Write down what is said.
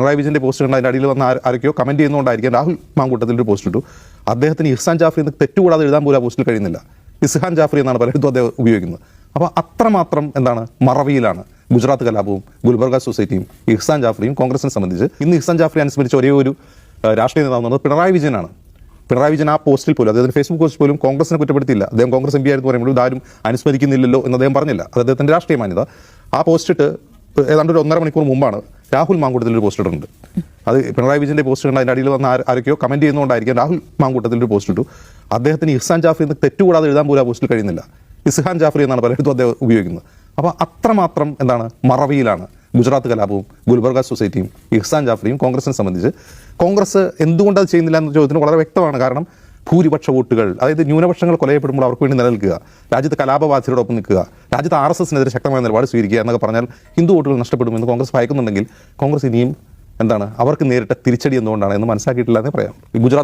പിണറായി വിജയന്റെ പോസ്റ്റ് കണ്ട് അതിന്റെ അടിയിൽ വന്ന ആര- ആരൊക്കെയോ കമന്റ് ചെയ്യുന്നതുകൊണ്ടായിരിക്കും രാഹുൽ മാങ്കൂട്ടത്തിൽ ഒരു പോസ്റ്റ് ഇട്ടു. അദ്ദേഹത്തിന് ഇഹ്സാൻ ജാഫ്രി എന്ന് തെറ്റുകൂടാതെ എഴുതാൻ പോലും ആ പോസ്റ്റിൽ കഴിയുന്നില്ല. ഇസ്ഹാൻ ജാഫ്രി എന്നാണ് പലയിടത്തും അദ്ദേഹം ഉപയോഗിക്കുന്നത്. അപ്പോൾ അത്രമാത്രം എന്താണ് മറവിയിലാണ് ഗുജറാത്ത് കലാപവും ഗുൽബർഗ സൊസൈറ്റിയും ഇഹ്സാൻ ജാഫ്രിയും കോൺഗ്രസിനെ സംബന്ധിച്ച്. ഇന്ന് ഇഹ്സാൻ ജാഫ്രി അനുസ്മരിച്ച ഒരേ ഒരു രാഷ്ട്രീയ നേതാവ് എന്ന് പിണറായി വിജയനാണ്. പിണറായി വിജയൻ ആ പോസ്റ്റിൽ പോലും അദ്ദേഹത്തിന് ഫേസ്ബുക്ക് പോസ്റ്റ് പോലും കോൺഗ്രസിനെ കുറ്റപ്പെടുത്തിയില്ല. അദ്ദേഹം കോൺഗ്രസ് എം പി ആയിരുന്നു പറയുമ്പോൾ ഇതാരും അനുസ്മരിക്കുന്നില്ലല്ലോ എന്ന് അദ്ദേഹം പറഞ്ഞില്ല. അത് അദ്ദേഹത്തിന്റെ രാഷ്ട്രീയ മാന്യത. ആ പോസ്റ്റിട്ട് ഏതാണ്ട് ഒരു ഒന്നര മണിക്കൂർ മുമ്പാണ് രാഹുൽ മാങ്കൂട്ടത്തിൽ ഒരു പോസ്റ്റ് ഇട്ടിട്ടുണ്ട്. അത് പിണറായി വിജയന്റെ പോസ്റ്റ് കണ്ട് അതിന്റെ അടിയിൽ വന്ന ആര- ആരൊക്കെയോ കമന്റ് ചെയ്യുന്നതുകൊണ്ടായിരിക്കും രാഹുൽ മാങ്കൂട്ടത്തിൽ ഒരു പോസ്റ്റ് ഇട്ടു. അദ്ദേഹത്തിന് ഇഹ്സാൻ ജാഫ്രി എന്ന് തെറ്റുകൂടാതെ എഴുതാൻ പോലും ആ പോസ്റ്റിൽ കഴിയുന്നില്ല. ഇസ്ഹാൻ ജാഫറി എന്നാണ് പലയിടത്തും അദ്ദേഹം ഉപയോഗിക്കുന്നത്. അപ്പോൾ അത്രമാത്രം എന്താണ് മറവിയിലാണ് ഗുജറാത്ത് കലാപവും ഗുൽബർഗ സൊസൈറ്റിയും ഇഹ്സാൻ ജാഫ്രിയും കോൺഗ്രസിനെ സംബന്ധിച്ച്. കോൺഗ്രസ് എന്തുകൊണ്ട് അത് ചെയ്യുന്നില്ല എന്ന ചോദ്യത്തിന് വളരെ വ്യക്തമാണ്. കാരണം ഭൂരിപക്ഷ വോട്ടുകൾ അതായത് ന്യൂനപക്ഷങ്ങൾ കൊലയപ്പെടുമ്പോൾ അവർക്ക് വേണ്ടി നിലനിൽക്കുക രാജ്യത്ത് കലാപബാധിതരോടൊപ്പം നിൽക്കുക രാജ്യത്ത് ആർ എസ് എസിനെതിരെ ശക്തമായ നിലപാട് സ്വീകരിക്കുക എന്നൊക്കെ പറഞ്ഞാൽ ഹിന്ദു വോട്ടുകൾ നഷ്ടപ്പെടുമെന്ന് കോൺഗ്രസ് ഭയക്കുന്നുണ്ടെങ്കിൽ കോൺഗ്രസ് ഇനിയും എന്താണ് അവർക്ക് നേരിട്ട തിരിച്ചടി എന്തുകൊണ്ടാണ് എന്ന് മനസ്സിലാക്കിയിട്ടില്ല എന്നേ പറയാം ഗുജറാത്ത്